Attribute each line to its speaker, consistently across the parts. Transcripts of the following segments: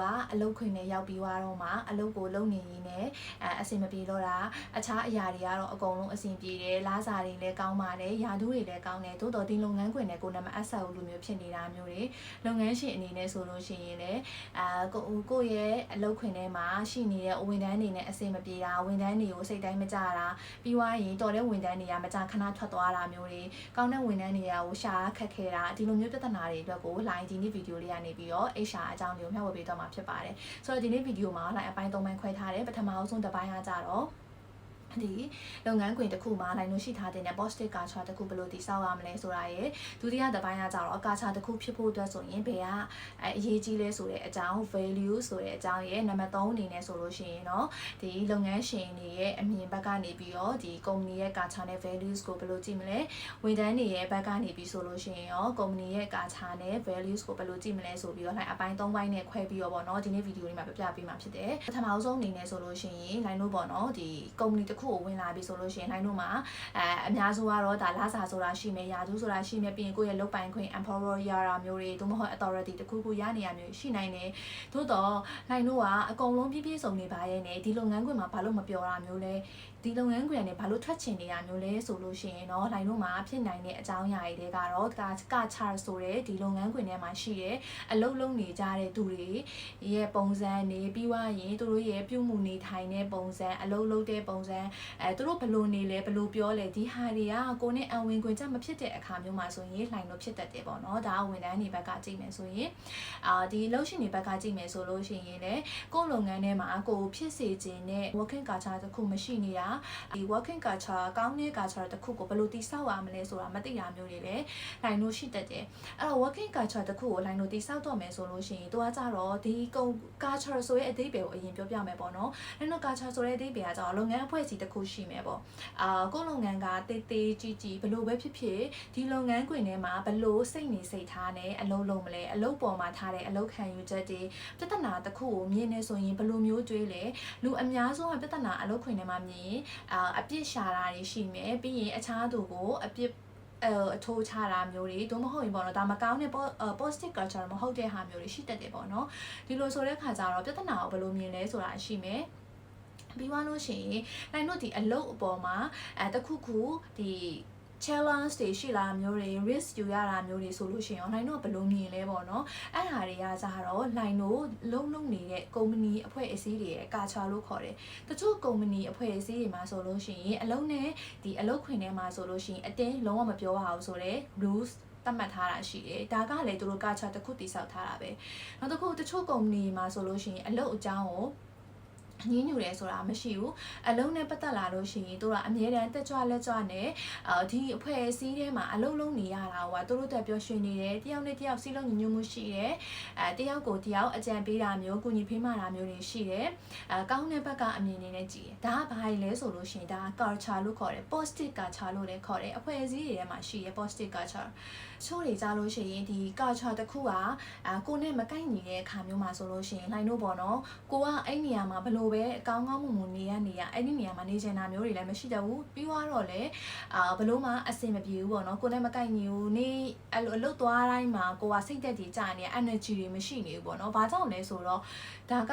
Speaker 1: ကအလုတ်ခွင်နဲ့ရောက်ပြီးသွားတော့မှအလုတ်ကိုလုံနေရင်းနဲ့အဲအဆင်မပြေတော့တာအခြားအရာတွေကတော့အကုန်လုံးအဆင်ပြေတယ်လားစာတွေလည်းကောင်းပါတယ်ယာတူးတွေလည်းကောင်းတယ်သို့တော်ဒီလုပ်ငန်းခွင်နဲ့ကိုယ်နမအပ်ဆက်လို့မျိုးဖြစ်နေတာမျိုးတွေလုပ်ငန်းရှင်အနေနဲ့ဆိုလို့ရှိရင်လည်းအာကိုကိုယ့်ရဲ့အလုတ်ခွင်ထဲမှာရှိနေတဲ့ဝန်ထမ်းတွေနဲ့အဆင်မပြေတာဝန်ထမ်းတွေကိုစိတ်တိုင်းမကြတာပြီးွားရင်တော်တဲ့ဝန်ထမ်းတွေကမကြခဏထွက်သွားတာမျိုးတွေကောင်းတဲ့ဝန်ထမ်းတွေကဟိုရှာခက်ခဲတာဒီလိုမျိုးပြဿနာတွေအတွက်ကို line ဒီနေ့ဗီဒီယိုလေးကနေပြီးတော့ HR အကြောင်းတွေကိုမျှဝေပေးတော့မှာဖြစ်ပါတယ်ဆိုတော့ဒီနေ့ဗီဒီယိုမှာ line အပိုင်း၃ပိုင်းခွဲထားတယ်ပထမအဆုံးတစ်ပိုင်းကကြတော့ ဒီလုပ်ငန်းခွင်တစ်ခုမှာလိုင်းလို့ရှိထားတဲ့ positive culture တစ်ခုဘယ်လိုတည်ဆောက်ရမလဲဆိုတာရယ်ဒုတိယတစ်ပိုင်းကကြတော့ culture တစ်ခုဖြစ်ဖို့အတွက်ဆိုရင်ဘယ်ကအရေးကြီးလဲဆိုတဲ့အကြောင်း value ဆိုတဲ့အကြောင်းရယ်နံပါတ်3အနေနဲ့ဆိုလို့ရှိရင်တော့ဒီလုပ်ငန်းရှင်တွေရဲ့အမြင်ဘက်ကနေပြီးတော့ဒီ company ရဲ့ culture နဲ့ values ကိုဘယ်လိုကြည့်မလဲဝန်ထမ်းတွေရဲ့ဘက်ကနေပြီးဆိုလို့ရှိရင်ရော company ရဲ့ culture နဲ့ values ကိုဘယ်လိုကြည့်မလဲဆိုပြီးတော့လိုင်းအပိုင်း3ပိုင်းနဲ့ခွဲပြီးတော့ပေါ့နော်ဒီနေ့ဗီဒီယိုလေးမှာပြပြပေးမှာဖြစ်တယ်ပထမဆုံးအနေနဲ့ဆိုလို့ရှိရင်လိုင်းတို့ပေါ့နော်ဒီ company တစ်ခုကိုဝင်လာပြီဆိုလို့ရှိရင် line တို့မှာအဲအများစုကတော့ဒါလာစာဆိုတာရှိမယ်ယာသူဆိုတာရှိမယ်ပြီးရင်ကိုယ့်ရဲ့လုပ်ပိုင်ခွင့် empower ရတာမျိုးတွေသို့မဟုတ် authority တစ်ခုခုရနေရမျိုးရှိနိုင်တယ်သို့တော့ line တို့ကအကုန်လုံးပြည့်ပြည့်စုံနေပါရဲ့နဲ့ဒီလုပ်ငန်းခွင်မှာဘာလို့မပြောတာမျိုးလဲ ဒီလုပ်ငန်းခွင်ကနေဘာလို့ထွက်ချင်နေတာမျိုးလဲဆိုလို့ရှိရင်တော့ line တို့မှာဖြစ်နိုင်တဲ့အကြောင်းအရာတွေကတော့ကကချာဆိုတဲ့ဒီလုပ်ငန်းခွင်ထဲမှာရှိတဲ့အလုပ်လုပ်နေကြတဲ့သူတွေရဲ့ပုံစံနေပြီးွားရင်သူတို့ရဲ့ပြုမှုနေထိုင်တဲ့ပုံစံအလုပ်လုပ်တဲ့ပုံစံအဲသူတို့ဘလို့နေလဲဘလို့ပြောလဲဒီဟာတွေကကိုနဲ့အဝင်ခွင်ချက်မဖြစ်တဲ့အခါမျိုးမှာဆိုရင် line တို့ဖြစ်တတ်တယ်ပေါ့နော်ဒါကဝန်ထမ်းတွေဘက်ကကြည့်မယ်ဆိုရင်အာဒီလုပ်ရှင်တွေဘက်ကကြည့်မယ်ဆိုလို့ရှိရင်လည်းကိုယ့်လုပ်ငန်းထဲမှာကိုဖြစ်စေခြင်းနဲ့ working culture တစ်ခုမရှိနေတာဒီ working culture ကောင်းတဲ့ culture တစ်ခုကိုဘယ်လိုတည်ဆောက်ရမလဲဆိုတာမသိတာမျိုးတွေလည်း line တို့ရှိတတ်တယ်အဲ့တော့ working culture တစ်ခုကို line တို့တည်ဆောက်တော့မယ်ဆိုလို့ရှိရင်သူကကြတော့ဒီကုန် culture ဆိုရဲ့အသေးပဲကိုအရင်ပြောပြမယ်ပေါ့နော် line တို့ culture ဆိုတဲ့အသေးပဲကကြတော့လုပ်ငန်းအဖွဲ့အစည်းတစ်ခုရှိမယ်ပေါ့အာကိုယ့်လုပ်ငန်းကတေးသေးကြီးကြီးဘယ်လိုပဲဖြစ်ဖြစ်ဒီလုပ်ငန်းခွင်ထဲမှာဘယ်လိုစိတ်နေစိတ်ထားနဲ့အလုပ်လုပ်မလဲအလုပ်ပေါ်မှာထားတဲ့အလုပ်ခံယူချက်တွေပြဿနာတစ်ခုကိုမြင်နေဆိုရင်ဘယ်လိုမျိုးတွေးလဲလူအများဆုံးကပြဿနာအလုပ်ခွင်ထဲမှာမြင်ရင်အာအပြစ်ရှာတာတွေရှိမယ်ပြီးရင်အခြားသူကိုအပြစ်အဲအထိုးချတာမျိုးတွေသို့မဟုတ်ရင်ပေါ့နော်ဒါမကောင်းတဲ့ positive culture မဟုတ်တဲ့ဟာမျိုးတွေရှိတတ်တယ်ပေါ့နော်ဒီလိုဆိုတဲ့ခါကျတော့ပြဿနာကိုဘယ်လိုမြင်လဲဆိုတာရှိမယ်ပြီးသွားလို့ရှိရင်နိုင်တို့ဒီအလုတ်အပေါ်မှာအဲတခုခုဒီ challenge တွေရှိလာမျိုးတွေ risk ယူရတာမျိုးတွေဆိုလို့ရှိရင် online တော့ဘယ်လိုမြင်လဲပေါ့နော်အဲ့ဟာတွေကကြတော့ line တို့လုံးလုံးနေတဲ့ company အဖွဲ့အစည်းတွေရဲ့ကာချာလို့ခေါ်တယ်တချို့ company အဖွဲ့အစည်းတွေမှာဆိုလို့ရှိရင်အလုံးနဲ့ဒီအလုပ်ခွင်ထဲမှာဆိုလို့ရှိရင်အတင်းလုံးဝမပြောရအောင်ဆိုတော့ rules သတ်မှတ်ထားတာရှိတယ်ဒါကလည်းသူတို့ကာချာတစ်ခုတိစောက်ထားတာပဲနောက်တစ်ခုတချို့ company မှာဆိုလို့ရှိရင်အလုပ်အကြောင်းကို ညင်းညူတယ်ဆိုတာမရှိဘူးအလုံးနဲ့ပတ်သက်လာလို့ရှိရင်တို့ကအမြဲတမ်းတက်ကြွလက်ကြွနဲ့အာဒီအဖွဲ့အစည်းထဲမှာအလုံးလုံးနေရတာဟိုကတို့တို့တက်ပျော်ရွှင်နေတယ်တယောက်နဲ့တယောက်စီးလုံးညီညွတ်မှုရှိတယ်အဲတယောက်ကိုတယောက်အကြံပေးတာမျိုးကုညီဖေးမတာမျိုးတွေရှိတယ်အဲကောင်းတဲ့ဘက်ကအမြင်နေနဲ့ကြည့်တယ်ဒါကဘာလဲဆိုလို့ရှိရင်ဒါက culture လို့ခေါ်တယ် positive culture လို့လည်းခေါ်တယ်အဖွဲ့အစည်းတွေထဲမှာရှိတယ် positive culture ချို့တွေကြားလို့ရှိရင်ဒီ culture တစ်ခုကအာကိုနဲ့မကိုက်ညီတဲ့အခါမျိုးမှာဆိုလို့ရှိရင် line တို့ပေါ့နော်ကိုကအဲ့နေရာမှာဘလို့ပဲအကောင်းကောင်းမွန်မွန်နေရနေရအဲ့ဒီနေရာမှာနေချင်တာမျိုးတွေလည်းမရှိတတ်ဘူးပြီးတော့လည်းအာဘလို့မှအဆင်မပြေဘူးပေါ့နော်ကိုနဲ့မကိုက်ညီဘူးနေအဲ့လိုအလုပ်သွားတိုင်းမှာကိုကစိတ်သက်ကြီးကြာနေ energy တွေမရှိနေဘူးပေါ့နော်ဘာကြောင့်လဲဆိုတော့ဒါက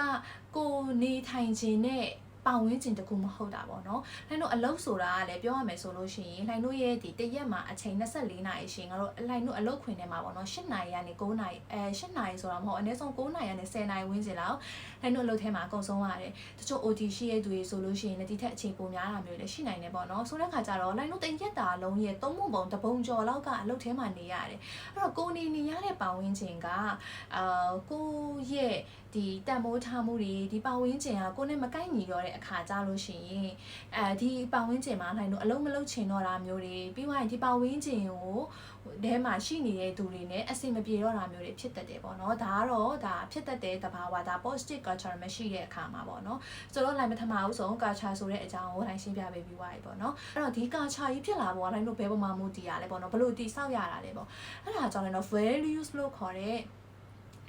Speaker 1: ကိုနေထိုင်ခြင်းနဲ့ ပတ်ဝန်းကျင်တကူမဟုတ်တာပေါ့နော်။လှိုင်းတို့အလုပ်ဆိုတာကလည်းပြောရမယ်ဆိုလို့ရှိရင်လှိုင်းတို့ရဲ့ဒီတရက်မှာအချိန်24နာရီရှင်ငါတို့လှိုင်းတို့အလုပ်ခွင်ထဲမှာပေါ့နော်8နာရီကနေ9နာရီအဲ8နာရီဆိုတာမဟုတ်အနည်းဆုံး9နာရီကနေ10နာရီဝန်းကျင်လောက်လှိုင်းတို့အလုပ်ထဲမှာအကုန်ဆုံးရတယ်။တချို့ OT ရှိရဲ့သူတွေဆိုလို့ရှိရင်လည်းဒီထက်အချိန်ပိုများတာမျိုးလည်းရှိနိုင်တယ်ပေါ့နော်။ဆိုတဲ့ခါကျတော့လှိုင်းတို့တရက်တာလုံးရဲ့သုံးပုံပုံတပုံကျော်လောက်ကအလုပ်ထဲမှာနေရတယ်။အဲ့တော့ကိုနေနေရတဲ့ပတ်ဝန်းကျင်ကအာကိုရဲ့ဒီတန်မိုးထားမှုတွေဒီပတ်ဝန်းကျင်ကကိုနဲ့မကိုက်ညီတော့တဲ့အခါကြလို့ရှိရင်အဲဒီပတ်ဝန်းကျင်မှာနိုင်တော့အလုံးမလုံးချင်တော့တာမျိုးတွေပြီးသွားရင်ဒီပတ်ဝန်းကျင်ကိုထဲမှာရှိနေတဲ့သူတွေနဲ့အဆင်မပြေတော့တာမျိုးတွေဖြစ်တတ်တယ်ပေါ့နော်ဒါကတော့ဒါဖြစ်တတ်တဲ့သဘာဝဒါ positive culture မရှိတဲ့အခါမှာပေါ့နော်ဆိုတော့ line ပထမအဆုံး culture ဆိုတဲ့အကြောင်းကို line ရှင်းပြပေးပြီးသွားပြီပေါ့နော်အဲ့တော့ဒီ culture ကြီးဖြစ်လာပေါ် line တို့ဘယ်ပုံမှာမူတည်ရလဲပေါ့နော်ဘလို့တည်ဆောက်ရတာလဲပေါ့အဲ့ဒါကြောင့်လည်းတော့ values လို့ခေါ်တဲ့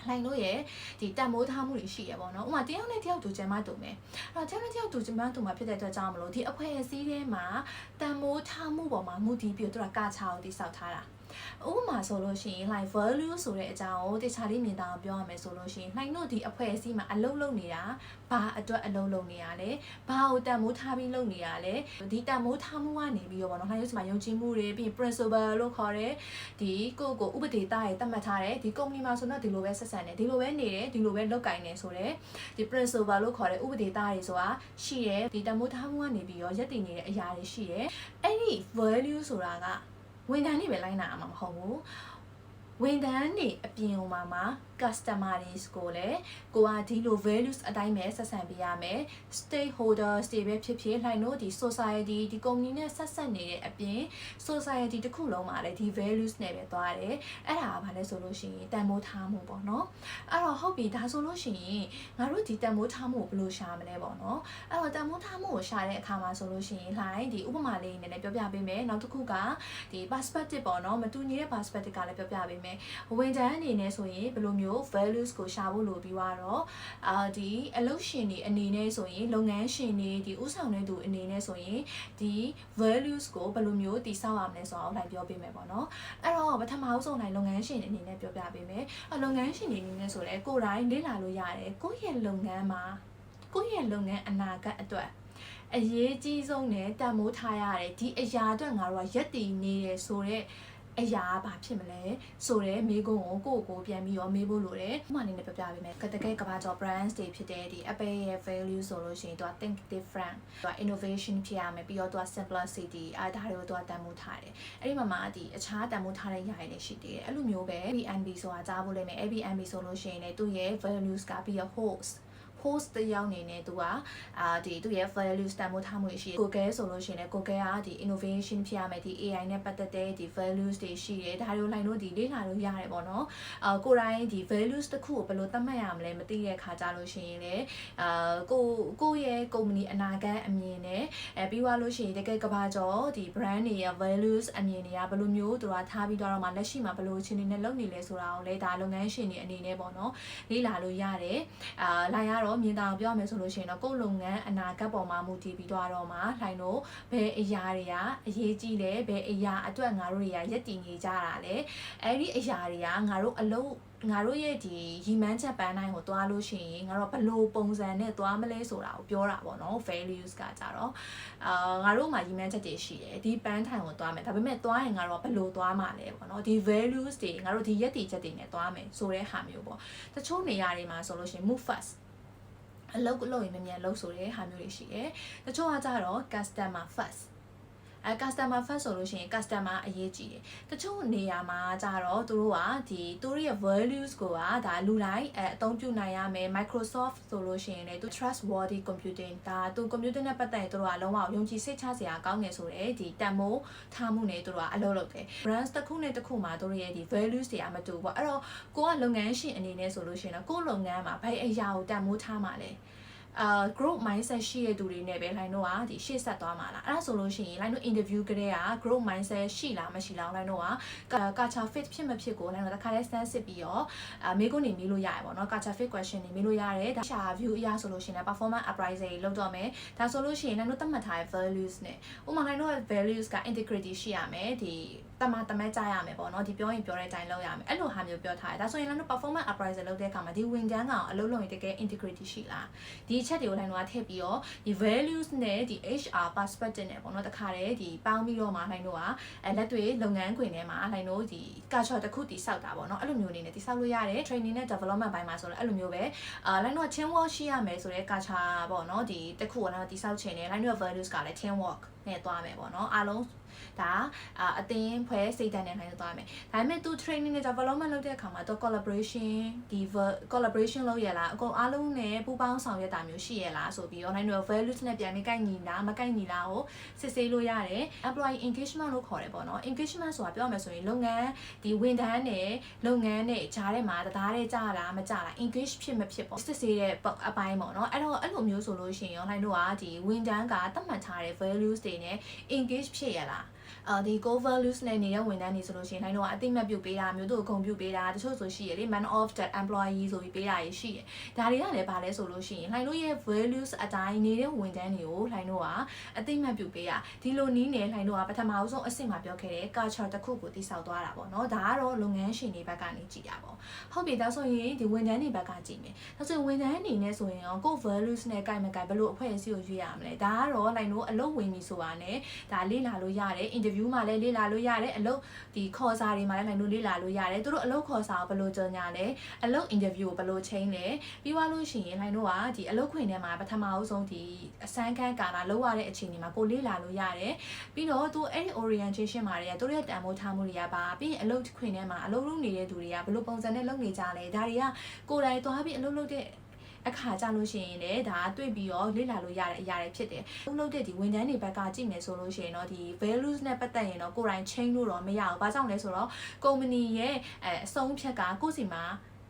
Speaker 1: လှိုင်လို့ရဲ့ဒီတန်မိုးထားမှုတွေရှိရပေါ့နော်ဥပမာတယောက်နဲ့တယောက်တူချင်မှတူမယ်အဲ့တော့တယောက်နဲ့တယောက်တူချင်မှတူမှာဖြစ်တဲ့အတွက်ကြောင့်မလို့ဒီအဖွဲ့အစည်းထဲမှာတန်မိုးထားမှုပေါ်မှာမူတည်ပြီးတော့သူကကာချာကိုတိစောက်ထားတာ ဥပမာဆိုလို့ရှိရင် like value ဆိုတဲ့အကြောင်းကိုတခြားလေးမြင်တာပြောရမယ်ဆိုလို့ရှိရင် like တို့ဒီအဖွဲ့အစည်းမှာအလုပ်လုပ်နေတာဘာအတွက်အလုပ်လုပ်နေရလဲဘာကိုတန်မိုးထားပြီးလုပ်နေရလဲဒီတန်မိုးထားမှုကနေပြီးတော့ဗောနော် like တို့ဒီမှာယုံကြည်မှုတွေပြီးရင် principle လို့ခေါ်တဲ့ဒီကိုယ့်ကိုဥပဒေသားတွေတတ်မှတ်ထားတယ်ဒီ company မှာဆိုတော့ဒီလိုပဲဆက်ဆံတယ်ဒီလိုပဲနေတယ်ဒီလိုပဲလုပ်ကိုင်နေဆိုတော့ဒီ principle လို့ခေါ်တဲ့ဥပဒေသားတွေဆိုတာရှိတယ်ဒီတန်မိုးထားမှုကနေပြီးတော့ရက်တည်နေတဲ့အရာတွေရှိတယ်အဲ့ဒီ value ဆိုတာက ဝန်ထမ်းတွေပဲလိုက်နာမှာမဟုတ်ဘူးဝန်ထမ်းတွေအပြင်ဟိုမှာမှာ customer တွေကိုလည်းကိုကဒီလို values အတိုင်းပဲဆက်ဆံပေးရမယ် stakeholders တွေပဲဖြစ်ဖြစ်လိုက်လို့ဒီ society ဒီ company နဲ့ဆက်ဆက်နေတဲ့အပြင် society တစ်ခုလုံးမှာလည်းဒီ values နဲ့ပဲသွားတယ်အဲ့ဒါကဘာလဲဆိုလို့ရှိရင်တန်ဖိုးထားမှုပေါ့နော်အဲ့တော့ဟုတ်ပြီဒါဆိုလို့ရှိရင်ငါတို့ဒီတန်ဖိုးထားမှုကိုဘယ်လိုရှာမလဲပေါ့နော်အဲ့တော့တန်ဖိုးထားမှုကိုရှာတဲ့အခါမှာဆိုလို့ရှိရင်လိုက်ဒီဥပမာလေးနည်းနည်းပြောပြပေးမယ်နောက်တစ်ခုကဒီ perspective ပေါ့နော်မတူညီတဲ့ perspective ကလည်းပြောပြပေးမယ်ဝင်တန်းအနေနဲ့ဆိုရင်ဘယ်လိုမျိုး values ကိုရှာဖို့လိုပြီးတော့အာဒီအလုပ်ရှင်တွေအနေနဲ့ဆိုရင်လုပ်ငန်းရှင်တွေဒီဥဆောင်တဲ့သူအနေနဲ့ဆိုရင်ဒီ values ကိုဘယ်လိုမျိုးတည်ဆောက်ရမလဲဆိုတော့လိုက်ပြောပေးမယ်ပေါ့နော်အဲ့တော့ပထမဆုံးလိုက်လုပ်ငန်းရှင်တွေအနေနဲ့ပြောပြပေးမယ်အလုပ်ငန်းရှင်တွေအနေနဲ့ဆိုလဲကိုယ်တိုင်လေ့လာလို့ရတယ်ကိုယ့်ရဲ့လုပ်ငန်းမှာကိုယ့်ရဲ့လုပ်ငန်းအနာဂတ်အတွက်အရေးကြီးဆုံးနဲ့တန်မိုးထားရတယ်ဒီအရာအတွက်ငါတို့ကရက်တည်နေတယ်ဆိုတော့ အရာကဘာဖြစ်မလဲဆိုတော့မိကုန်းကိုကိုယ့်ကိုယ်ပြန်ပြီးတော့မေးဖို့လိုတယ်။ဥပမာလေးနဲ့ပြောပြပေးမယ်။ကတကယ်ကဘာကျော် brands တွေဖြစ်တဲ့ဒီ Apple ရဲ့ value ဆိုလို့ရှိရင်သူက think different သူက innovation ဖြစ်ရမယ်ပြီးတော့သူက simplicity အဲဒါတွေကိုသူကတန်ဖိုးထားတယ်။အဲ့ဒီမှာမှဒီအခြားတန်ဖိုးထားတဲ့ຢာရည်တွေရှိသေးတယ်။အဲ့လိုမျိုးပဲ Airbnb ဆိုတာကြားဖို့လိမ့်မယ်။ Airbnb ဆိုလို့ရှိရင်လည်းသူ့ရဲ့ values ကပြီးတော့ host host တယောက်အနေနဲ့သူကအာဒီသူရဲ့ value တန်ဖိုးထားမှုရှိတယ် Google ဆိုလို့ရှိရင်လည်း Google ကဒီ innovation ဖြစ်ရမယ်ဒီ AI နဲ့ပတ်သက်တဲ့ဒီ values တွေရှိတယ်ဒါတွေကိုလိုက်လို့ဒီလေ့လာလို့ရတယ်ပေါ့နော်အာကိုယ်တိုင်ဒီ values တစ်ခုကိုဘယ်လိုသတ်မှတ်ရမလဲမသိတဲ့ခါကြလို့ရှိရင်လည်းအာကိုကိုရဲ့ company အနာဂတ်အမြင်နဲ့အဲပြီးသွားလို့ရှိရင်တကယ်ကဘာကျော်ဒီ brand တွေရဲ့ values အမြင်တွေကဘယ်လိုမျိုးသူကထားပြီးတော့မှလက်ရှိမှာဘယ်လိုအခြေအနေနဲ့လုပ်နေလဲဆိုတာကိုလည်းဒါလုပ်ငန်းရှင်တွေအနေနဲ့ပေါ့နော်လေ့လာလို့ရတယ်အာလာရတော့မြင်တာအောင်ပြောရမယ်ဆိုလို့ရှိရင်တော့ကိုယ်လုပ်ငန်းအနာဂတ်ပေါ်မှာမူတည်ပြီးတော့တော့မှလှိုင်းတို့ဘယ်အရာတွေကအရေးကြီးလဲဘယ်အရာအတွက်ငါတို့တွေကရက်တည်နေကြတာလဲအဲ့ဒီအရာတွေကငါတို့အလုပ်ငါတို့ရဲ့ဒီရီမန်းချက်ပန်းတိုင်းကိုသွားလို့ရှိရင်ငါတို့ဘလို့ပုံစံနဲ့သွားမလဲဆိုတာကိုပြောတာပေါ့နော် values ကကြတော့အာငါတို့မှာရီမန်းချက်တွေရှိတယ်ဒီပန်းထိုင်ကိုသွားမယ်ဒါပေမဲ့သွားရင်ငါတို့ဘလို့သွားမှာလဲပေါ့နော်ဒီ values တွေငါတို့ဒီရက်တည်ချက်တွေနဲ့သွားမယ်ဆိုတဲ့ဟာမျိုးပေါ့တချို့နေရာတွေမှာဆိုလို့ရှိရင် move fast အလုပ်လုပ်ရင်မြန်မြန်လုပ်ဆိုတဲ့ဟာမျိုးတွေရှိတယ်။တချို့ကကြတော့ customer first အဲ customer first ဆိုလို့ရှိရင် customer အရေးကြီးတယ်။တချို့နေရာမှာကြတော့သူတို့ကဒီသူတို့ရဲ့ values ကိုကဒါလူတိုင်းအဲအသုံးပြုနိုင်ရမယ် Microsoft ဆိုလို့ရှိရင်လည်းသူ trustworthy computing ဒါသူ computer နဲ့ပတ်သက်ရင်သူတို့ကလုံးဝယုံကြည်စိတ်ချစရာကောင်းနေဆိုတဲ့ဒီတန်မိုးထားမှုနဲ့သူတို့ကအလုပ်လုပ်တယ် brands တစ်ခုနဲ့တစ်ခုမှာသူတို့ရဲ့ဒီ values တွေကမတူဘူးပေါ့အဲ့တော့ကိုကလုပ်ငန်းရှင်အနေနဲ့ဆိုလို့ရှိရင်တော့ကိုယ့်လုပ်ငန်းမှာဘယ်အရာကိုတန်မိုးထားမှာလဲ အာ group mindset ရှိတဲ့သူတွေနဲ့ပဲ line တို့ကဒီရှေ့ဆက်သွားမှာလားအဲ့ဒါဆိုလို့ရှိရင် line တို့ interview ကလေးက group mindset ရှိလားမရှိလား line တို့က culture fit ဖြစ်မဖြစ်ကို line တို့တစ်ခါလေး stand စစ်ပြီးတော့အာမေးခွန်းနေမေးလို့ရတယ်ပေါ့နော် culture fit question နေမေးလို့ရတယ်ဒါရှာ view အရာဆိုလို့ရှိရင် performance appraisal တွေလုပ်တော့မယ်ဒါဆိုလို့ရှိရင် line တို့သတ်မှတ်ထားတဲ့ values နဲ့ဥပမာ line တို့ရဲ့ values က integrity ရှိရမယ်ဒီတမတမဲကြရမယ်ပေါ့နော်ဒီပြောရင်ပြောတဲ့အတိုင်းလုပ်ရမယ်အဲ့လိုဟာမျိုးပြောထားတယ်ဒါဆိုရင်လည်း performance appraisal လုပ်တဲ့အခါမှာဒီဝန်ထမ်းကအလုပ်လုပ်ရင်တကယ် integrity ရှိလားဒီအချက်တွေကိုလည်းတော့ထည့်ပြီးတော့ဒီ values နဲ့ဒီ HR perspective နဲ့ပေါ့နော်တခါတည်းဒီပေါင်းပြီးတော့မှလိုက်တော့ကလက်တွေလုပ်ငန်းခွင်ထဲမှာလိုက်တော့ဒီ culture တစ်ခုတည်ဆောက်တာပေါ့နော်အဲ့လိုမျိုးအနေနဲ့တည်ဆောက်လို့ရတယ် training နဲ့ development ဘိုင်းမှာဆိုတော့အဲ့လိုမျိုးပဲအာလိုက်တော့ team work ရှိရမယ်ဆိုတဲ့ culture ပေါ့နော်ဒီတစ်ခုကလည်းတည်ဆောက်ချင်တယ်လိုက်တော့ values ကလည်း team work နဲ့သွားမယ်ပေါ့နော်အားလုံး ဒါအသင်းဖွဲ့စိတ်ဓာတ်နဲ့နိုင်သွားမယ်ဒါပေမဲ့သူ training နဲ့ development လုပ်တဲ့အခါမှာသူ collaboration ဒီ collaboration လုပ်ရလားအကုန်အားလုံးနဲ့ပူးပေါင်းဆောင်ရွက်တာမျိုးရှိရလားဆိုပြီး online တို့ values နဲ့ပြန်ပြီးကိုက်ညီလားမကိုက်ညီလားကိုစစ်ဆေးလို့ရတယ် employee engagement လို့ခေါ်တယ်ပေါ့နော် engagement ဆိုတာပြောမယ်ဆိုရင်လုပ်ငန်းဒီဝန်ထမ်းနဲ့လုပ်ငန်းနဲ့ဂျားထဲမှာတသားတဲ့ကြာလားမကြာလား engage ဖြစ်မဖြစ်ပေါ့စစ်ဆေးတဲ့အပိုင်းပေါ့နော်အဲ့တော့အဲ့လိုမျိုးဆိုလို့ရှိရင် online တို့ကဒီဝန်ထမ်းကသတ်မှတ်ထားတဲ့ values တွေနဲ့ engage ဖြစ်ရလား အာဒီ core values နဲ့နေတဲ့ဝန်ထမ်းတွေဆိုလို့ရှိရင်တိုင်းတော့အတိမတ်ပြုတ်ပေးတာမျိုးတို့ဂုဏ်ပြုတ်ပေးတာတချို့ဆိုရှိရလေ man of the employee ဆိုပြီးပေးတာရှိတယ်ဒါတွေကလည်းဗာလဲဆိုလို့ရှိရင်လှိုင်တို့ရဲ့ values အတိုင်းနေတဲ့ဝန်ထမ်းတွေကိုလှိုင်တို့ကအတိမတ်ပြုတ်ပေးတာဒီလိုနီးနေလှိုင်တို့ကပထမအဆုံးအဆင့်မှာပြောခဲ့တဲ့ culture တစ်ခုကိုတိစောက်သွားတာပေါ့နော်ဒါကတော့လုပ်ငန်းရှင်တွေဘက်ကနေကြည်တာပေါ့ဟုတ်ပြီဒါဆိုရင်ဒီဝန်ထမ်းတွေဘက်ကကြည်မယ်ဒါဆိုရင်ဝန်ထမ်းအနေနဲ့ဆိုရင်ရောကိုယ့် values နဲ့ကြိုက်မကြိုက်ဘယ်လိုအဖွဲ့အစည်းကိုရွေးရမလဲဒါကတော့လှိုင်တို့အလုပ်ဝင်ပြီဆိုတာနဲ့ဒါလေ့လာလို့ရတယ် interview မှာလည်းလေ့လာလို့ရတယ်အလုပ်ဒီခေါ်စာတွေမှာလည်းလှိုင်တို့လေ့လာလို့ရတယ်သူတို့အလုပ်ခေါ်စာကိုဘယ်လိုကြော်ညာလဲအလုပ် interview ကိုဘယ်လိုချိန်လဲပြီးသွားလို့ရှိရင်လှိုင်တို့ကဒီအလုပ်ခွင်ထဲမှာပထမအဆုံးဒီအစမ်းခန်းကာလာလောက်ရတဲ့အချိန်တွေမှာကိုလေ့လာလို့ရတယ်ပြီးတော့သူအဲ့ဒီ orientation မှာတွေကသူတို့ရဲ့တန်ဖိုးထားမှုတွေကပါပြီးရင်အလုပ်ခွင်ထဲမှာအလုပ်လုပ်နေတဲ့သူတွေကဘယ်လိုပုံစံနဲ့လုပ်နေကြလဲဒါတွေကကိုယ်တိုင်သွားပြီးအလုပ်လုပ်တဲ့ အခါကြလို့ရှိရင်လည်းဒါတွေ့ပြီးတော့လေ့လာလို့ရတဲ့အရာတွေဖြစ်တယ်။လုပ်လုပ်တဲ့ဒီဝန်ထမ်းတွေဘက်ကကြည့်မယ်ဆိုလို့ရှိရင်တော့ဒီ values နဲ့ပတ်သက်ရင်တော့ကိုယ်တိုင် change လို့တော့မရဘူး။ဘာကြောင့်လဲဆိုတော့ company ရဲ့အဲအဆုံးဖြတ်ကကိုယ့်စီမှာ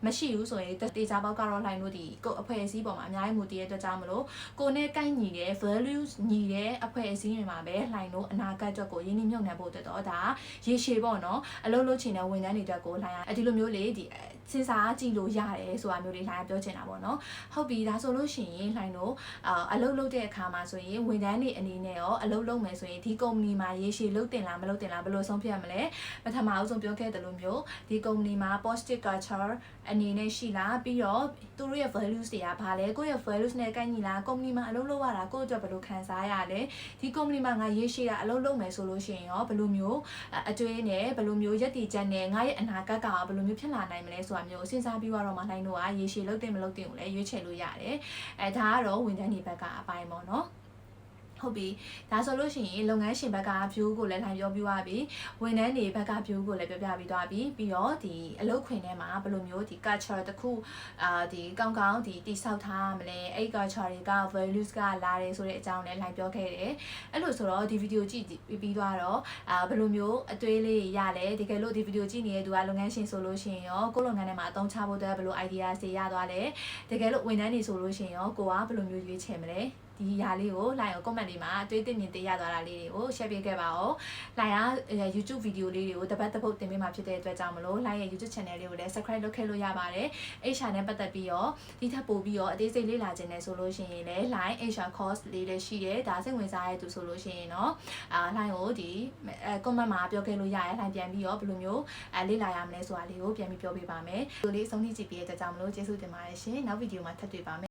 Speaker 1: မရှိဘူးဆိုရင်တေချာပေါက်ကတော့လှိုင်းလို့ဒီကိုအဖွဲ့အစည်းပေါ်မှာအများကြီးမူတည်တဲ့အတွက်ကြောင့်မလို့ကိုနဲ့ကိုက်ညီတဲ့ values ညီတဲ့အဖွဲ့အစည်းတွေမှာပဲလှိုင်းလို့အနာဂတ်အတွက်ကိုရင်းနှီးမြှုပ်နှံဖို့အတွက်တော့ဒါရေရှည်ပေါ့နော်အလုပ်လုပ်ချင်တဲ့ဝန်ထမ်းတွေအတွက်ကိုလှိုင်းရအဲဒီလိုမျိုးလေဒီ စဉ်းစားကြည့်လို့ရတယ်ဆိုတာမျိုးလေးလှိုင်းပြောချင်တာပေါ့နော်ဟုတ်ပြီဒါဆိုလို့ရှိရင်လှိုင်းလို့အာအလုပ်လုပ်တဲ့အခါမှာဆိုရင်ဝန်ထမ်းတွေအနေနဲ့ရောအလုပ်လုပ်မယ်ဆိုရင်ဒီ company မှာရေရှည်လုပ်တင်လားမလုပ်တင်လားဘယ်လိုဆုံးဖြတ်မလဲပထမအဆုံးပြောခဲ့တယ်လို့မျိုးဒီ company မှာ positive culture အနေနဲ့ရှိလားပြီးတော့သူတို့ရဲ့ values တွေကဘာလဲကိုယ့်ရဲ့ values နဲ့ကိုက်ညီလား company မှာအလုပ်လုပ်ရတာကိုယ့်အတွက်ဘယ်လိုခံစားရလဲဒီ company မှာငါရေးရှိတာအလုပ်လုပ်မယ်ဆိုလို့ရှိရင်ရောဘယ်လိုမျိုးအကျွေးနဲ့ဘယ်လိုမျိုးရက်တည်ချက်နဲ့ငါရဲ့အနာဂတ်ကဘယ်လိုမျိုးဖြစ်လာနိုင်မလဲဆိုတာမျိုးစဉ်းစားပြီးတော့မှနိုင်တော့ရေရှည်လုပ်တင်မလုပ်တင်ကိုလည်းရွေးချယ်လို့ရတယ်အဲဒါကတော့ဝန်ထမ်းတွေဘက်ကအပိုင်းပေါ့နော် ဟုတ်ပြီဒါဆိုလို့ရှိရင်လုပ်ငန်းရှင်ဘက်က view ကိုလည်းလှန်ပြောပြသွားပြီဝန်ထမ်းတွေဘက်က view ကိုလည်းပြောပြပြီးသွားပြီပြီးတော့ဒီအလုပ်ခွင်ထဲမှာဘယ်လိုမျိုးဒီ culture တစ်ခုအာဒီကောင်းကောင်းဒီတိဆောက်ထားရမလဲအဲ့ culture တွေက values ကလာတယ်ဆိုတဲ့အကြောင်းလည်းလှန်ပြောခဲ့တယ်အဲ့လိုဆိုတော့ဒီဗီဒီယိုကြည့်ပြီးသွားတော့အာဘယ်လိုမျိုးအသွေးလေးရလဲတကယ်လို့ဒီဗီဒီယိုကြည့်နေတဲ့သူကလုပ်ငန်းရှင်ဆိုလို့ရှိရင်ရောကိုယ့်လုပ်ငန်းထဲမှာအသုံးချဖို့အတွက်ဘယ်လို idea တွေရသွားလဲတကယ်လို့ဝန်ထမ်းတွေဆိုလို့ရှိရင်ရောကိုကဘယ်လိုမျိုးရွေးချယ်မလဲ ဒီຢာလေးကို line ကို comment လေးမှာအတွေးသိမြင်သိရသွားတာလေးတွေကို share ပေးခဲ့ပါဦး line က YouTube video လေးတွေကိုတပတ်တစ်ပုတ်တင်ပေးမှာဖြစ်တဲ့အတွက်ကြောင့်မလို့ line ရဲ့ YouTube channel လေးကိုလည်း subscribe လုပ်ခဲ့လို့ရပါတယ် HR နဲ့ပတ်သက်ပြီးတော့ဒီထက်ပိုပြီးတော့အသေးစိတ်လေ့လာခြင်းနဲ့ဆိုလို့ရှိရင်လည်း line HR course လေးလည်းရှိတယ်ဒါစိတ်ဝင်စားရတဲ့သူဆိုလို့ရှိရင်တော့အာ line ကိုဒီအဲ comment မှာပြောခဲ့လို့ရတယ် line ပြန်ပြီးတော့ဘယ်လိုမျိုးအဲလေ့လာရမလဲဆိုတာလေးကိုပြန်ပြီးပြောပေးပါမယ်ဒီလိုလေးအဆုံးထိကြည့်ပြီးတဲ့အတွက်ကြောင့်မလို့ကျေးဇူးတင်ပါတယ်ရှင်နောက်ဗီဒီယိုမှာထပ်တွေ့ပါမယ်